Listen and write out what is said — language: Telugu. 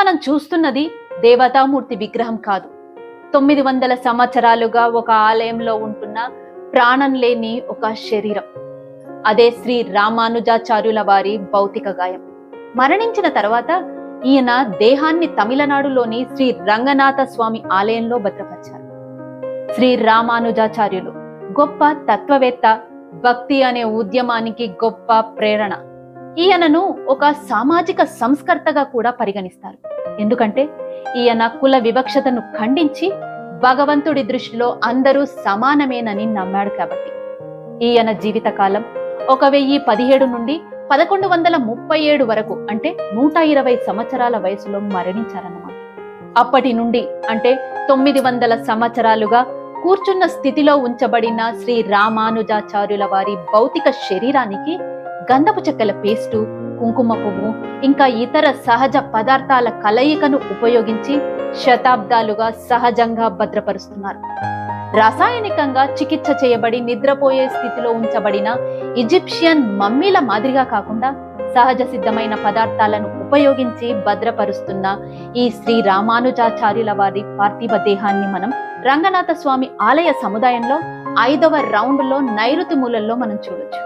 మనం చూస్తున్నది దేవతామూర్తి విగ్రహం కాదు. తొమ్మిది వందల సంవత్సరాలుగా ఒక ఆలయంలో ఉంటున్న ప్రాణం లేని ఒక శరీరం. అదే శ్రీ రామానుజాచార్యుల వారి భౌతిక గాయం. మరణించిన తర్వాత ఈయన దేహాన్ని తమిళనాడులోని శ్రీ రంగనాథ స్వామి ఆలయంలో భద్రపరిచారు. శ్రీ రామానుజాచార్యులు గొప్ప తత్వవేత్త భక్తి అనే ఉద్యమానికి గొప్ప ప్రేరణ. ఈయనను ఒక సామాజిక సంస్కర్తగా కూడా పరిగణిస్తారు. ఎందుకంటే ఈయన కుల వివక్షతను ఖండించి భగవంతుడి దృష్టిలో అందరూ సమానమేనని నమ్మాడు కాబట్టి. ఈయన జీవితకాలం ఒక వెయ్యి పదిహేడు నుండి పదకొండు వందల ముప్పై ఏడు వరకు అంటే నూట ఇరవై సంవత్సరాల వయసులో మరణించారన్నమాట. అప్పటి నుండి అంటే తొమ్మిది వందల సంవత్సరాలుగా కూర్చున్న స్థితిలో ఉంచబడిన శ్రీ రామానుజాచార్యుల వారి భౌతిక శరీరానికి గంధపు చెక్కల పేస్టు కుంకుమ పువ్వు ఇంకా ఇతర సహజ పదార్థాల కలయికను ఉపయోగించి శతాబ్దాలుగా సహజంగా భద్రపరుస్తున్నారు. రాసాయనికంగా చికిత్స చేయబడి నిద్రపోయే స్థితిలో ఉంచబడిన ఈజిప్షియన్ మమ్మీల మాదిరిగా కాకుండా సహజ సిద్ధమైన పదార్థాలను ఉపయోగించి భద్రపరుస్తున్న ఈ శ్రీ రామానుజాచార్యుల వారి పార్థివ దేహాన్ని మనం రంగనాథ స్వామి ఆలయ సముదాయంలో ఐదవ రౌండ్లో నైరుతి మూలల్లో మనం చూడొచ్చు.